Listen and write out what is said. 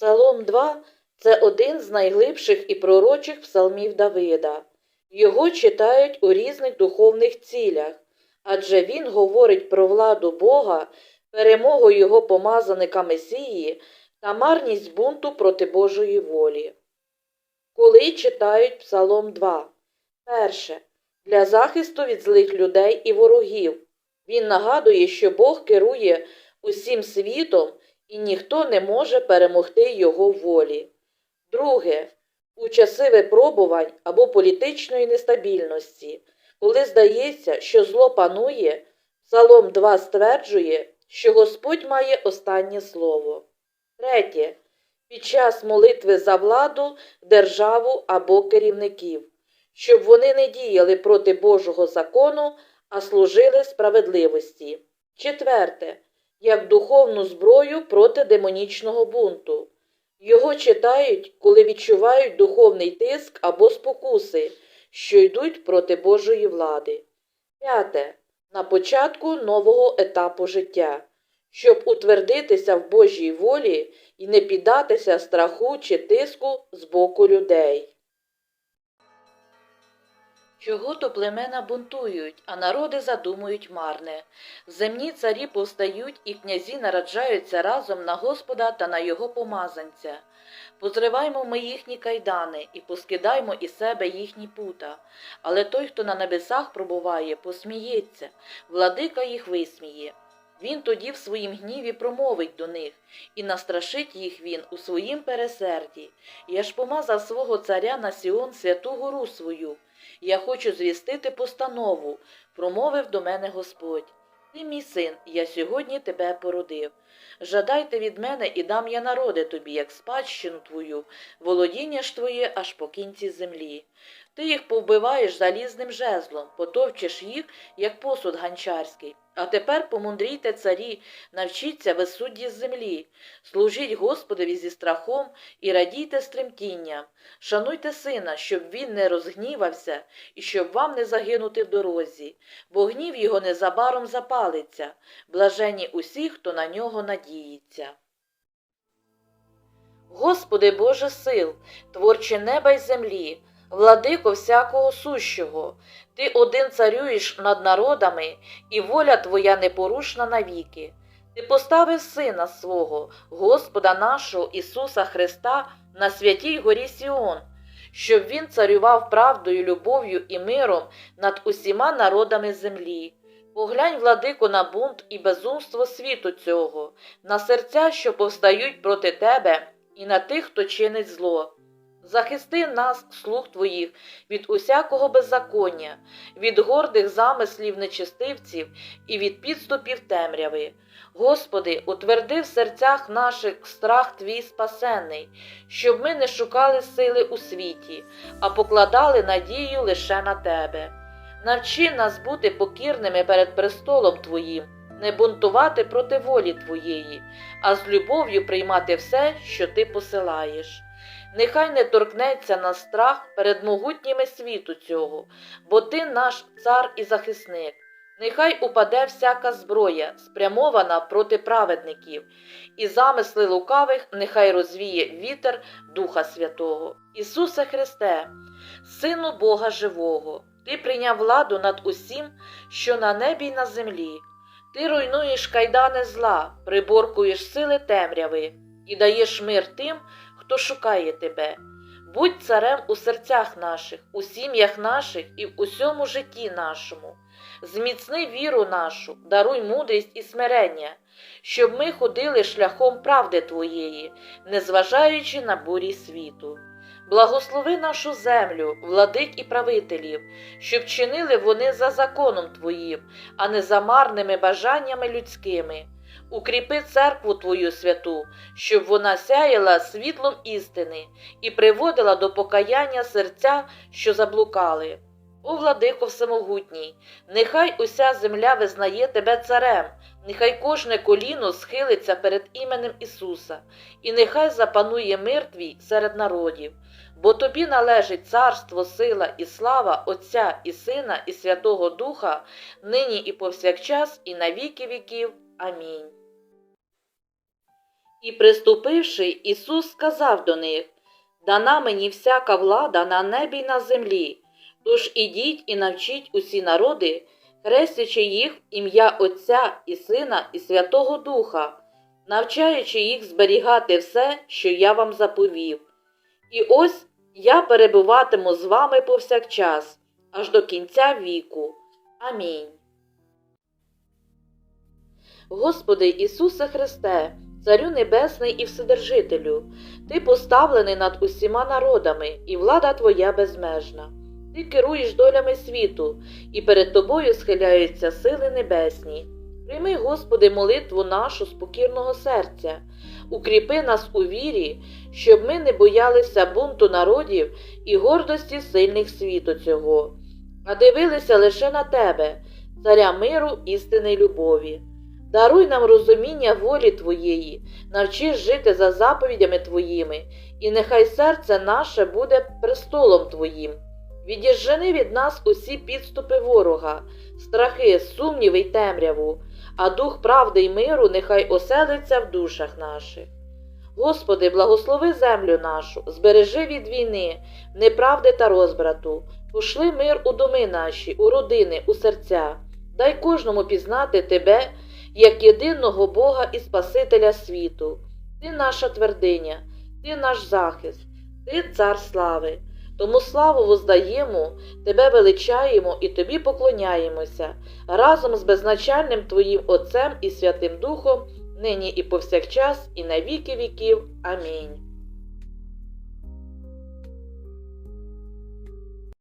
Псалом 2 це один з найглибших і пророчих псалмів Давида. Його читають у різних духовних цілях, адже він говорить про владу Бога, перемогу його помазаника Месії та марність бунту проти Божої волі. Коли читають Псалом 2. Перше. Для захисту від злих людей і ворогів. Він нагадує, що Бог керує усім світом і ніхто не може перемогти його волі. Друге. У часи випробувань або політичної нестабільності, коли здається, що зло панує, Псалом 2 стверджує, що Господь має останнє слово. Третє. Під час молитви за владу, державу або керівників, щоб вони не діяли проти Божого закону, а служили справедливості. Четверте. Як духовну зброю проти демонічного бунту. Його читають, коли відчувають духовний тиск або спокуси, що йдуть проти Божої влади. П'яте. На початку нового етапу життя, щоб утвердитися в Божій волі і не піддатися страху чи тиску з боку людей. Чого то племена бунтують, а народи задумують марне. Земні царі повстають, і князі нараджаються разом на Господа та на його помазанця. Позриваймо ми їхні кайдани і поскидаймо із себе їхні пута. Але той, хто на небесах пробуває, посміється, владика їх висміє. Він тоді в своїм гніві промовить до них, і настрашить їх він у своїм пересерді. Я ж помазав свого царя на Сіон святу гору свою. Я хочу звістити постанову, промовив до мене Господь. Ти, мій син, я сьогодні тебе породив. Жадайте від мене і дам я народи тобі, як спадщину твою, володіння ж твоє аж по кінці землі. Ти їх повбиваєш залізним жезлом, потовчеш їх, як посуд ганчарський. А тепер помудрійте царі, навчіться ви судді з землі, служіть Господові зі страхом і радійте з тремтінням. Шануйте сина, щоб він не розгнівався і щоб вам не загинути в дорозі, бо гнів його незабаром запалиться, блажені усі, хто на нього надіється. Господи Боже сил, творче неба й землі, владико всякого сущого, ти один царюєш над народами, і воля твоя непорушна навіки. Ти поставив сина свого, Господа нашого Ісуса Христа, на святій горі Сіон, щоб Він царював правдою, любов'ю і миром над усіма народами землі. Поглянь, владико, на бунт і безумство світу цього, на серця, що повстають проти тебе, і на тих, хто чинить зло. Захисти нас, слуг твоїх, від усякого беззаконня, від гордих замислів нечистивців і від підступів темряви. Господи, утверди в серцях наших страх Твій спасенний, щоб ми не шукали сили у світі, а покладали надію лише на Тебе. Навчи нас бути покірними перед престолом Твоїм, не бунтувати проти волі Твоєї, а з любов'ю приймати все, що Ти посилаєш. Нехай не торкнеться на страх перед могутніми світу цього, бо ти наш цар і захисник. Нехай упаде всяка зброя, спрямована проти праведників, і замисли лукавих нехай розвіє вітер Духа Святого. Ісусе Христе, Сину Бога Живого, Ти прийняв владу над усім, що на небі й на землі. Ти руйнуєш кайдани зла, приборкуєш сили темряви і даєш мир тим, хто шукає тебе. Будь царем у серцях наших, у сім'ях наших і в усьому житті нашому. Зміцни віру нашу, даруй мудрість і смирення, щоб ми ходили шляхом правди Твоєї, незважаючи на бурі світу. Благослови нашу землю, владик і правителів, щоб чинили вони за законом Твоїм, а не за марними бажаннями людськими. Укріпи церкву Твою святу, щоб вона сяяла світлом істини і приводила до покаяння серця, що заблукали. О, владико всемогутній, нехай уся земля визнає тебе царем, нехай кожне коліно схилиться перед іменем Ісуса, і нехай запанує мир твій серед народів, бо тобі належить царство, сила і слава Отця і Сина, і Святого Духа, нині і повсякчас, і на віки віків. Амінь. І приступивши, Ісус сказав до них Дана мені всяка влада на небі й на землі. Тож ідіть і навчіть усі народи, хрестячи їх ім'я Отця і Сина і Святого Духа, навчаючи їх зберігати все, що я вам заповів. І ось я перебуватиму з вами повсякчас, аж до кінця віку. Амінь. Господи Ісусе Христе, Царю Небесний і Вседержителю, Ти поставлений над усіма народами, і влада Твоя безмежна. Ти керуєш долями світу, і перед Тобою схиляються сили небесні. Прийми, Господи, молитву нашу з покірного серця, укріпи нас у вірі, щоб ми не боялися бунту народів і гордості сильних світу цього, а дивилися лише на Тебе, Царя миру, істини й любові. Даруй нам розуміння волі Твоєї, навчи жити за заповідями Твоїми, і нехай серце наше буде престолом Твоїм. Відіжжени від нас усі підступи ворога, страхи, сумніви й темряву, а дух правди й миру нехай оселиться в душах наших. Господи, благослови землю нашу, збережи від війни, неправди та розбрату, пошли мир у доми наші, у родини, у серця, дай кожному пізнати Тебе як єдиного Бога і Спасителя світу. Ти наша твердиня, ти наш захист, ти цар слави. Тому славу воздаємо, Тебе величаємо і Тобі поклоняємося разом з безначальним Твоїм Отцем і Святим Духом, нині і повсякчас, і на віки віків. Амінь.